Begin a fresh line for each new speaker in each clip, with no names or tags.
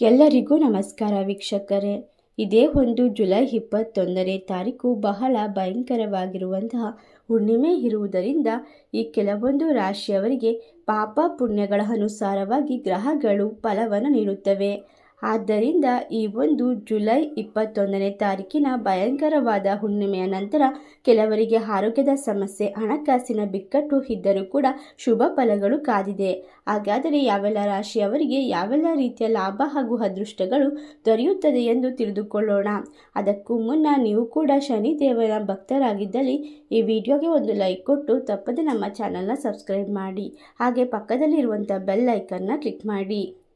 ಎಲ್ಲರಿಗೂ ನಮಸ್ಕಾರ ವೀಕ್ಷಕರೇ. ಇದೇ ಒಂದು ಜುಲೈ ಇಪ್ಪತ್ತೊಂದನೇ ತಾರೀಕು ಬಹಳ ಭಯಂಕರವಾಗಿರುವಂತಹ ಹುಣ್ಣಿಮೆ ಇರುವುದರಿಂದ ಈ ಕೆಲವೊಂದು ರಾಶಿಯವರಿಗೆ ಪಾಪ ಪುಣ್ಯಗಳ ಅನುಸಾರವಾಗಿ ಗ್ರಹಗಳು ಫಲವನ್ನು ನೀಡುತ್ತವೆ. ಆದ್ದರಿಂದ ಈ ಒಂದು ಜುಲೈ ಇಪ್ಪತ್ತೊಂದನೇ ತಾರೀಕಿನ ಭಯಂಕರವಾದ ಹುಣ್ಣಿಮೆಯ ನಂತರ ಕೆಲವರಿಗೆ ಆರೋಗ್ಯದ ಸಮಸ್ಯೆ, ಹಣಕಾಸಿನ ಬಿಕ್ಕಟ್ಟು ಇದ್ದರೂ ಕೂಡ ಶುಭ ಫಲಗಳು ಕಾದಿದೆ. ಹಾಗಾದರೆ ಯಾವೆಲ್ಲ ರಾಶಿಯವರಿಗೆ ಯಾವೆಲ್ಲ ರೀತಿಯ ಲಾಭ ಹಾಗೂ ಅದೃಷ್ಟಗಳು ದೊರೆಯುತ್ತದೆ ಎಂದು ತಿಳಿದುಕೊಳ್ಳೋಣ. ಅದಕ್ಕೂ ಮುನ್ನ ನೀವು ಕೂಡ ಶನಿ ದೇವರ ಭಕ್ತರಾಗಿದ್ದಲ್ಲಿ ಈ ವಿಡಿಯೋಗೆ ಒಂದು ಲೈಕ್ ಕೊಟ್ಟು ತಪ್ಪದೆ ನಮ್ಮ ಚಾನಲ್ನ ಸಬ್ಸ್ಕ್ರೈಬ್ ಮಾಡಿ. ಹಾಗೆ ಪಕ್ಕದಲ್ಲಿರುವಂಥ ಬೆಲ್ ಐಕನ್ನ ಕ್ಲಿಕ್ ಮಾಡಿ.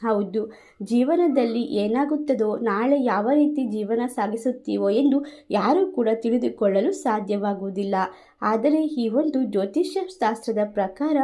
ಹೌದು. ಜೀವನದಲ್ಲಿ ಏನಾಗುತ್ತದೋ ನಾಳೆ ಯಾವ ರೀತಿ ಜೀವನ ಸಾಗಿಸುತ್ತೀವೋ ಎಂದು ಯಾರೂ ಕೂಡ ತಿಳಿದುಕೊಳ್ಳಲು ಸಾಧ್ಯವಾಗುವುದಿಲ್ಲ. ಆದರೆ ಈ ಒಂದು ಜ್ಯೋತಿಷ್ಯ ಶಾಸ್ತ್ರದ ಪ್ರಕಾರ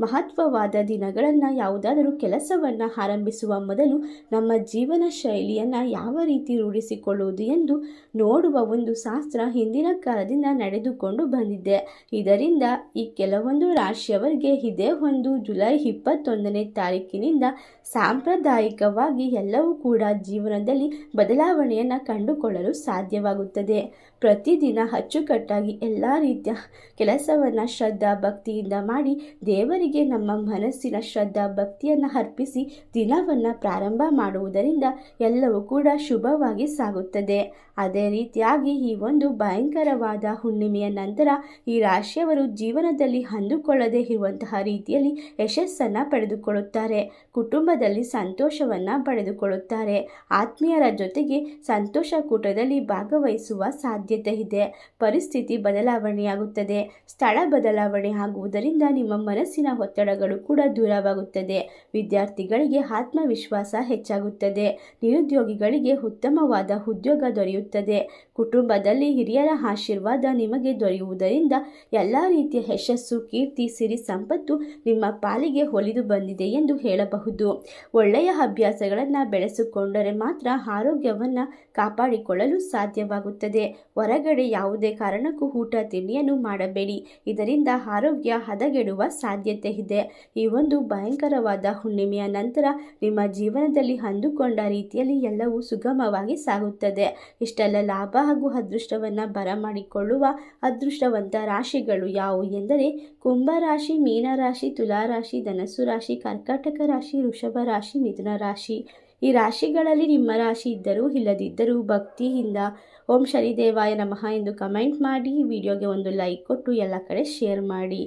ಮಹತ್ವವಾದ ದಿನಗಳನ್ನು ಯಾವುದಾದರೂ ಕೆಲಸವನ್ನು ಆರಂಭಿಸುವ ಮೊದಲು ನಮ್ಮ ಜೀವನ ಶೈಲಿಯನ್ನು ಯಾವ ರೀತಿ ರೂಢಿಸಿಕೊಳ್ಳುವುದು ಎಂದು ನೋಡುವ ಒಂದು ಶಾಸ್ತ್ರ ಹಿಂದಿನ ಕಾಲದಿಂದ ನಡೆದುಕೊಂಡು ಬಂದಿದೆ. ಇದರಿಂದ ಈ ಕೆಲವೊಂದು ರಾಶಿಯವರಿಗೆ ಇದೇ ಒಂದು ಜುಲೈ ಇಪ್ಪತ್ತೊಂದನೇ ತಾರೀಕಿನಿಂದ ಸಾಂಪ್ರದಾಯಿಕವಾಗಿ ಎಲ್ಲವೂ ಕೂಡ ಜೀವನದಲ್ಲಿ ಬದಲಾವಣೆಯನ್ನು ಕಂಡುಕೊಳ್ಳಲು ಸಾಧ್ಯವಾಗುತ್ತದೆ. ಪ್ರತಿದಿನ ಅಚ್ಚುಕಟ್ಟಾಗಿ ಎಲ್ಲ ರೀತಿಯ ಕೆಲಸವನ್ನು ಶ್ರದ್ಧಾ ಭಕ್ತಿಯಿಂದ ಮಾಡಿ ದೇವರಿಗೆ ನಮ್ಮ ಮನಸ್ಸಿನ ಶ್ರದ್ಧಾ ಭಕ್ತಿಯನ್ನು ಅರ್ಪಿಸಿ ದಿನವನ್ನು ಪ್ರಾರಂಭ ಮಾಡುವುದರಿಂದ ಎಲ್ಲವೂ ಕೂಡ ಶುಭವಾಗಿ ಸಾಗುತ್ತದೆ. ಅದೇ ರೀತಿಯಾಗಿ ಈ ಒಂದು ಭಯಂಕರವಾದ ಹುಣ್ಣಿಮೆಯ ನಂತರ ಈ ರಾಶಿಯವರು ಜೀವನದಲ್ಲಿ ಅಂದುಕೊಳ್ಳದೇ ಇರುವಂತಹ ರೀತಿಯಲ್ಲಿ ಯಶಸ್ಸನ್ನು ಪಡೆದುಕೊಳ್ಳುತ್ತಾರೆ. ಕುಟುಂಬದಲ್ಲಿ ಸಂತೋಷವನ್ನು ಪಡೆದುಕೊಳ್ಳುತ್ತಾರೆ. ಆತ್ಮೀಯರ ಜೊತೆಗೆ ಸಂತೋಷ ಕೂಟದಲ್ಲಿ ಭಾಗವಹಿಸುವ ಸಾಧ್ಯತೆ ಇದೆ. ಪರಿಸ್ಥಿತಿ ಬದಲಾವಣೆಯಾಗುತ್ತದೆ. ಸ್ಥಳ ಬದಲಾವಣೆ ಆಗುವುದರಿಂದ ನಿಮ್ಮ ಮನಸ್ಸಿನ ಒತ್ತಡಗಳು ಕೂಡ ದೂರವಾಗುತ್ತದೆ. ವಿದ್ಯಾರ್ಥಿಗಳಿಗೆ ಆತ್ಮವಿಶ್ವಾಸ ಹೆಚ್ಚಾಗುತ್ತದೆ. ನಿರುದ್ಯೋಗಿಗಳಿಗೆ ಉತ್ತಮವಾದ ಉದ್ಯೋಗ ದೊರೆಯುತ್ತದೆ. ಕುಟುಂಬದಲ್ಲಿ ಹಿರಿಯರ ಆಶೀರ್ವಾದ ನಿಮಗೆ ದೊರೆಯುವುದರಿಂದ ಎಲ್ಲ ರೀತಿಯ ಯಶಸ್ಸು, ಕೀರ್ತಿ, ಸಿರಿ, ಸಂಪತ್ತು ನಿಮ್ಮ ಪಾಲಿಗೆ ಒಲಿದು ಬಂದಿದೆ ಎಂದು ಹೇಳಬಹುದು. ಒಳ್ಳೆಯ ಅಭ್ಯಾಸಗಳನ್ನು ಬೆಳೆಸಿಕೊಂಡರೆ ಮಾತ್ರ ಆರೋಗ್ಯವನ್ನು ಕಾಪಾಡಿಕೊಳ್ಳಲು ಸಾಧ್ಯವಾಗುತ್ತದೆ. ಹೊರಗಡೆ ಯಾವುದೇ ಕಾರಣಕ್ಕೂ ಊಟ, ತಿಂಡಿಯನ್ನು ಮಾಡಬೇಡಿ. ಇದರಿಂದ ಆರೋಗ್ಯ ಹದಗೆಡುವ ಸಾಧ್ಯತೆ ಇದೆ. ಈ ಒಂದು ಭಯಂಕರವಾದ ಹುಣ್ಣಿಮೆಯ ನಂತರ ನಿಮ್ಮ ಜೀವನದಲ್ಲಿ ಅಂದುಕೊಂಡ ರೀತಿಯಲ್ಲಿ ಎಲ್ಲವೂ ಸುಗಮವಾಗಿ ಸಾಗುತ್ತದೆ. ಇಷ್ಟೆಲ್ಲ ಲಾಭ ಹಾಗೂ ಅದೃಷ್ಟವನ್ನು ಬರಮಾಡಿಕೊಳ್ಳುವ ಅದೃಷ್ಟವಂತ ರಾಶಿಗಳು ಯಾವುವು ಎಂದರೆ ಕುಂಭರಾಶಿ ಮೀನರಾಶಿ ತುಲಾರಾಶಿ ಧನಸ್ಸು ರಾಶಿ, ಕರ್ಕಾಟಕ ರಾಶಿ, ವೃಷಭ ರಾಶಿ, ಮಿಥುನ ರಾಶಿ. ಈ ರಾಶಿಗಳಲ್ಲಿ ನಿಮ್ಮ ರಾಶಿ ಇದ್ದರೂ ಇಲ್ಲದಿದ್ದರೂ ಭಕ್ತಿಯಿಂದ ಓಂ ಶನಿದೇವಾಯ ನಮಃ ಎಂದು ಕಮೆಂಟ್ ಮಾಡಿ. ವಿಡಿಯೋಗೆ ಒಂದು ಲೈಕ್ ಕೊಟ್ಟು ಎಲ್ಲ ಕಡೆ ಶೇರ್ ಮಾಡಿ.